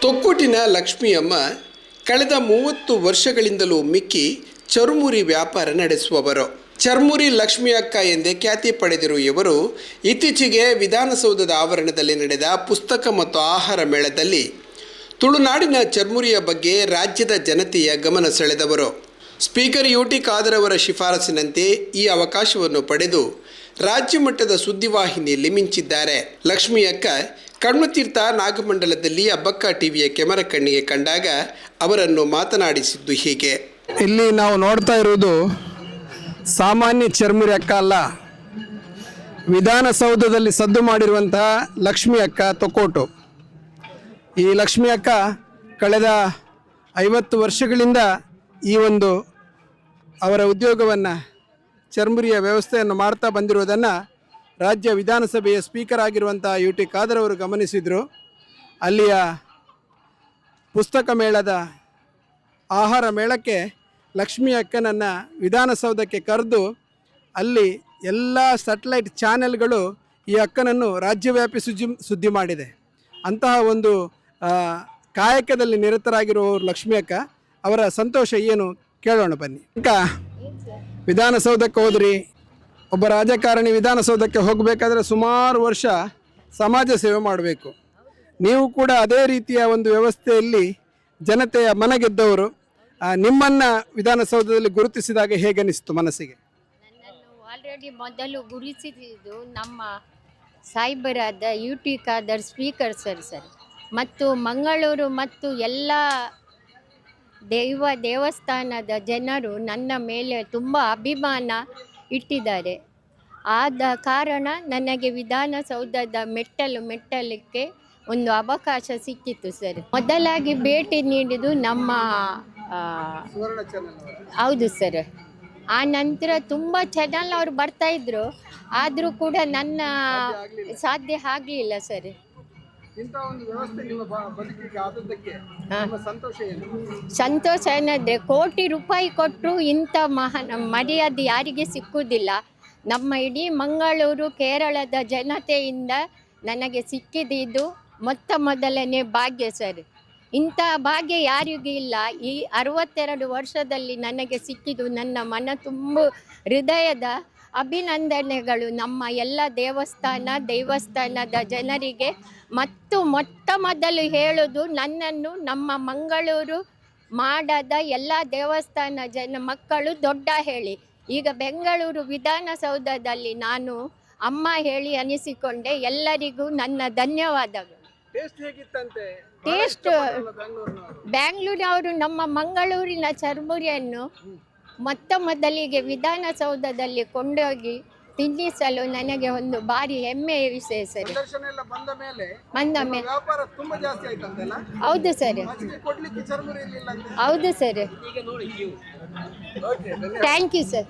ತೊಕ್ಕೋಟಿನ ಲಕ್ಷ್ಮಿಯಮ್ಮ ಕಳೆದ ಮೂವತ್ತು ವರ್ಷಗಳಿಂದಲೂ ಮಿಕ್ಕಿ ಚರ್ಮುರಿ ವ್ಯಾಪಾರ ನಡೆಸುವವರು. ಚರ್ಮುರಿ ಲಕ್ಷ್ಮಿ ಅಕ್ಕ ಎಂದೇ ಖ್ಯಾತಿ ಪಡೆದಿರುವ ಇವರು ಇತ್ತೀಚೆಗೆ ವಿಧಾನಸೌಧದ ಆವರಣದಲ್ಲಿ ನಡೆದ ಪುಸ್ತಕ ಮತ್ತು ಆಹಾರ ಮೇಳದಲ್ಲಿ ತುಳುನಾಡಿನ ಚರ್ಮುರಿಯ ಬಗ್ಗೆ ರಾಜ್ಯದ ಜನತೆಯ ಗಮನ ಸೆಳೆದವರು. ಸ್ಪೀಕರ್ ಯು ಟಿ ಖಾದರ್ ಅವರ ಶಿಫಾರಸಿನಂತೆ ಈ ಅವಕಾಶವನ್ನು ಪಡೆದು ರಾಜ್ಯ ಮಟ್ಟದ ಸುದ್ದಿವಾಹಿನಿಯಲ್ಲಿ ಮಿಂಚಿದ್ದಾರೆ. ಲಕ್ಷ್ಮಿ ಅಕ್ಕ ಕಣ್ಮತೀರ್ಥ ನಾಗಮಂಡಲದಲ್ಲಿ ಅಬ್ಬಕ್ಕ ಟಿವಿಯ ಕೆಮರ ಕಣ್ಣಿಗೆ ಕಂಡಾಗ ಅವರನ್ನು ಮಾತನಾಡಿಸಿದ್ದು ಹೀಗೆ. ಇಲ್ಲಿ ನಾವು ನೋಡ್ತಾ ಇರುವುದು ಸಾಮಾನ್ಯ ಚರ್ಮಿರಿ ಅಕ್ಕ ಅಲ್ಲ. ವಿಧಾನಸೌಧದಲ್ಲಿ ಸದ್ದು ಮಾಡಿರುವಂತಹ ಲಕ್ಷ್ಮಿ ಅಕ್ಕ ತೊಕೋಟು. ಈ ಲಕ್ಷ್ಮಿ ಅಕ್ಕ ಕಳೆದ ಐವತ್ತು ವರ್ಷಗಳಿಂದ ಈ ಒಂದು ಅವರ ಉದ್ಯೋಗವನ್ನು ಚರ್ಮುರಿಯ ವ್ಯವಸ್ಥೆಯನ್ನು ಮಾಡ್ತಾ ಬಂದಿರುವುದನ್ನು ರಾಜ್ಯ ವಿಧಾನಸಭೆಯ ಸ್ಪೀಕರ್ ಆಗಿರುವಂಥ ಯು ಟಿ ಖಾದರ್ ಅವರು ಗಮನಿಸಿದರು. ಅಲ್ಲಿಯ ಪುಸ್ತಕ ಮೇಳದ ಆಹಾರ ಮೇಳಕ್ಕೆ ಲಕ್ಷ್ಮಿ ಅಕ್ಕನನ್ನು ವಿಧಾನಸೌಧಕ್ಕೆ ಕರೆದು ಅಲ್ಲಿ ಎಲ್ಲ ಸ್ಯಾಟಲೈಟ್ ಚಾನೆಲ್ಗಳು ಈ ಅಕ್ಕನನ್ನು ರಾಜ್ಯವ್ಯಾಪಿ ಸುದ್ದಿ ಸುದ್ದಿ ಮಾಡಿದೆ. ಅಂತಹ ಒಂದು ಕಾಯಕದಲ್ಲಿ ನಿರತರಾಗಿರುವವರು ಲಕ್ಷ್ಮಿ ಅಕ್ಕ. ಅವರ ಸಂತೋಷ ಏನು ಕೇಳೋಣ ಬನ್ನಿ. ಅಕ್ಕ ವಿಧಾನಸೌಧಕ್ಕೆ ಹೋದ್ರಿ, ಒಬ್ಬ ರಾಜಕಾರಣಿ ವಿಧಾನಸೌಧಕ್ಕೆ ಹೋಗಬೇಕಾದ್ರೆ ಸುಮಾರು ವರ್ಷ ಸಮಾಜ ಸೇವೆ ಮಾಡಬೇಕು. ನೀವು ಕೂಡ ಅದೇ ರೀತಿಯ ಒಂದು ವ್ಯವಸ್ಥೆಯಲ್ಲಿ ಜನತೆಯ ಮನಗೆದ್ದವರು ನಿಮ್ಮನ್ನು ವಿಧಾನಸೌಧದಲ್ಲಿ ಗುರುತಿಸಿದಾಗ ಹೇಗನ್ನಿಸ್ತು ಮನಸ್ಸಿಗೆ? ನನ್ನನ್ನು ಆಲ್ರೆಡಿ ಮೊದಲು ಗುರುತಿಸಿದ್ದು ನಮ್ಮ ಸಾಯಿಬರಾದ U T Khader speaker sir sir. ಮತ್ತು ಮಂಗಳೂರು ಮತ್ತು ಎಲ್ಲ ದೈವ ದೇವಸ್ಥಾನದ ಜನರು ನನ್ನ ಮೇಲೆ ತುಂಬ ಅಭಿಮಾನ ಇಟ್ಟಿದ್ದಾರೆ. ಆದ ಕಾರಣ ನನಗೆ ವಿಧಾನಸೌಧದ ಮೆಟ್ಟಲು ಮೆಟ್ಟಲಿಕ್ಕೆ ಒಂದು ಅವಕಾಶ ಸಿಕ್ಕಿತ್ತು ಸರ್. ಮೊದಲಾಗಿ ಭೇಟಿ ನೀಡಿದ್ದು ನಮ್ಮ ಹೌದು ಸರ್. ಆ ನಂತರ ತುಂಬ ಚಾನಲ್ ಅವರು ಬರ್ತಾ ಇದ್ರು. ಆದರೂ ಕೂಡ ನನ್ನ ಸಾಧ್ಯ ಆಗಲಿಲ್ಲ ಸರ್. ಇಂಥ ಒಂದು ವ್ಯವಸ್ಥೆ ನಿಮ್ಮ ಬದುಕಿಗೆ ಆದದ್ದಕ್ಕೆ ಸಂತೋಷ ಏನು? ಸಂತೋಷ ಏನಂದರೆ ಕೋಟಿ ರೂಪಾಯಿ ಕೊಟ್ಟರು ಇಂಥ ಮಹಾನ್ ಮರ್ಯಾದೆ ಯಾರಿಗೆ ಸಿಕ್ಕುವುದಿಲ್ಲ ನಮ್ಮ ಇಡೀ ಮಂಗಳೂರು ಕೇರಳದ ಜನತೆಯಿಂದ ನನಗೆ ಸಿಕ್ಕಿದ್ದು ಮೊತ್ತ ಮೊದಲನೇ ಭಾಗ್ಯ ಸರ್. ಇಂಥ ಭಾಗ್ಯ ಯಾರಿಗೂ ಇಲ್ಲ. ಈ ಅರವತ್ತೆರಡು ವರ್ಷದಲ್ಲಿ ನನಗೆ ಸಿಕ್ಕಿದ್ದು ನನ್ನ ಮನ ತುಂಬ ಹೃದಯದ ಅಭಿನಂದನೆಗಳು. ನಮ್ಮ ಎಲ್ಲ ದೇವಸ್ಥಾನ, ದೇವಸ್ಥಾನದ ಜನರಿಗೆ ಮತ್ತು ಮೊತ್ತ ಮೊದಲು ಹೇಳೋದು ನನ್ನನ್ನು ನಮ್ಮ ಮಂಗಳೂರು ಮಾಡದ ಎಲ್ಲ ದೇವಸ್ಥಾನ ಜನ ಮಕ್ಕಳು ದೊಡ್ಡ ಹೇಳಿ. ಈಗ ಬೆಂಗಳೂರು ವಿಧಾನಸೌಧದಲ್ಲಿ ನಾನು ಅಮ್ಮ ಹೇಳಿ ಅನಿಸಿಕೊಂಡೆ ಎಲ್ಲರಿಗೂ ನನ್ನ ಧನ್ಯವಾದಗಳು. ಟೇಸ್ಟ್ ಹೇಗಿತ್ತಂತೆ? ಟೇಸ್ಟ್ ಬೆಂಗಳೂರಿನವರು? ಬ್ಯಾಂಗ್ಳೂರಿನವರು ನಮ್ಮ ಮಂಗಳೂರಿನ ಚರ್ಮುರಿಯನ್ನು ಮೊತ್ತ ಮೊದಲಿಗೆ ವಿಧಾನಸೌಧದಲ್ಲಿ ಕೊಂಡೋಗಿ ತಿನ್ನಿಸಲು ನನಗೆ ಒಂದು ಭಾರಿ ಹೆಮ್ಮೆಯ ವಿಷಯ ಸರ್ ಎಲ್ಲ ಬಂದ ಮೇಲೆ ಬಂದ ಮೇಲೆ. ವ್ಯಾಪಾರ ತುಂಬಾ ಜಾಸ್ತಿ ಆಯ್ತಂತೆಲ್ಲ? ಹೌದು ಸರ್. ಆಚೆಗೆ ಕೊಡ್ಲಿಕ್ಕೆ ಚರ್ಮುರಿ ಇರ್ಲಿಲ್ಲ ಅಂತ. ಹೌದು sir. Okay thank you sir.